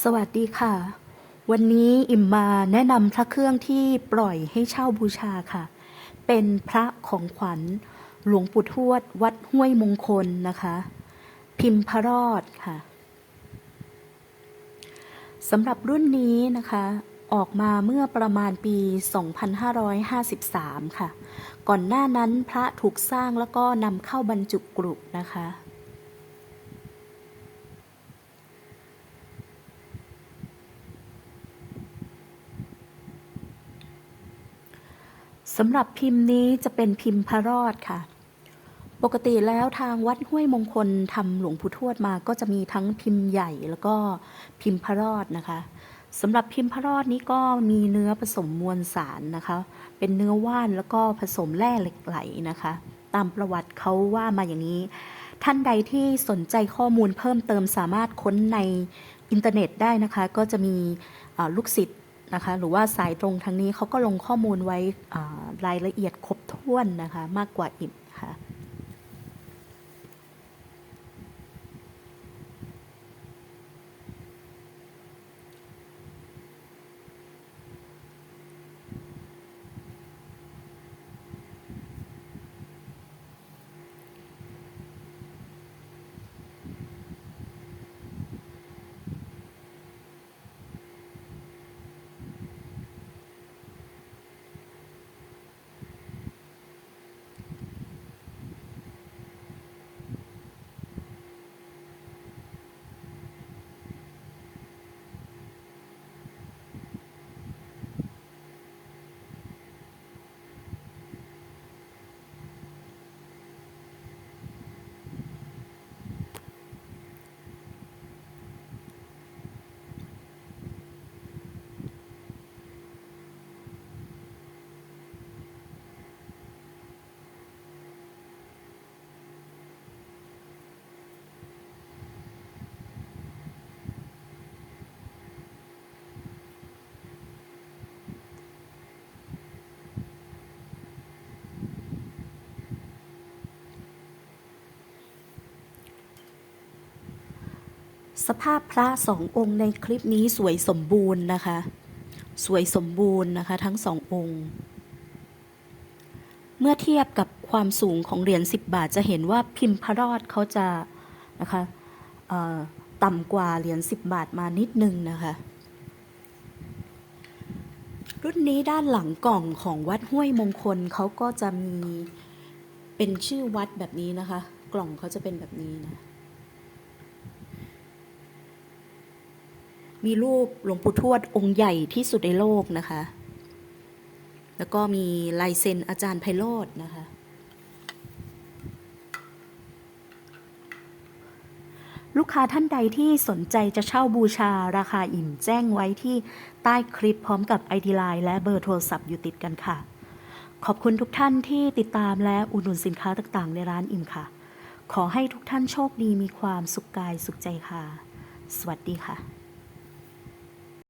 สวัสดีค่ะ วันนี้อิมมาแนะนำพระเครื่องที่ปล่อยให้เช่าบูชาค่ะ เป็นพระของขวัญ หลวงปู่ทวด วัดห้วยมงคลนะคะ พิมพ์พระรอดค่ะสำหรับรุ่นนี้นะคะ ออกมาเมื่อประมาณปี 2553 ค่ะ ก่อนหน้านั้นพระถูกสร้างแล้วก็นำเข้าบรรจุกรุนะคะ สำหรับพิมพ์นี้จะเป็นพิมพ์พระรอดค่ะ ปกติแล้วทางวัดห้วยมงคลทำหลวงปู่ทวดมาก็จะมีทั้งพิมพ์ใหญ่แล้วก็พิมพ์พระรอดนะคะสำหรับพิมพ์พระรอดนี้ก็มีเนื้อผสมมวลสารนะคะ เป็นเนื้อว่านแล้วก็ผสมแร่เหล็กไหลนะคะ ตามประวัติเขาว่ามาอย่างนี้ ท่านใดที่สนใจข้อมูลเพิ่มเติมสามารถค้นในอินเทอร์เน็ตได้นะคะ ก็จะมีลูกศิษย์ นะคะ หรือว่าสายตรงทางนี้เขาก็ลงข้อมูลไว้รายละเอียดครบถ้วนนะคะ มากกว่าอิมค่ะ สภาพพระสององค์ในคลิปนี้สวยสมบูรณ์นะคะ สวยสมบูรณ์นะคะทั้งสององค์ เมื่อเทียบกับความสูงของเหรียญ10 บาทจะเห็นว่าพิมพ์พระรอดเขาจะนะคะต่ำกว่าเหรียญ10 บาทมานิดนึงนะคะ รุ่นนี้ด้านหลังกล่องของวัดห้วยมงคลเขาก็จะมีเป็นชื่อวัดแบบนี้นะคะ กล่องเขาจะเป็นแบบนี้นะ มีรูปหลวงปู่ทวดองค์ใหญ่ที่สุดในโลกนะคะ แล้วก็มีลายเซ็นอาจารย์ไพโรจน์นะคะ ลูกค้าท่านใดที่สนใจจะเช่าบูชาราคาอิ่มแจ้งไว้ที่ใต้คลิปพร้อมกับ ID Line และเบอร์โทรศัพท์อยู่ติดกันค่ะ ขอบคุณทุกท่านที่ติดตามและอุดหนุนสินค้าต่างๆ ในร้านอิ่มค่ะ ขอให้ทุกท่านโชคดีมีความสุขกายสุขใจค่ะ สวัสดีค่ะ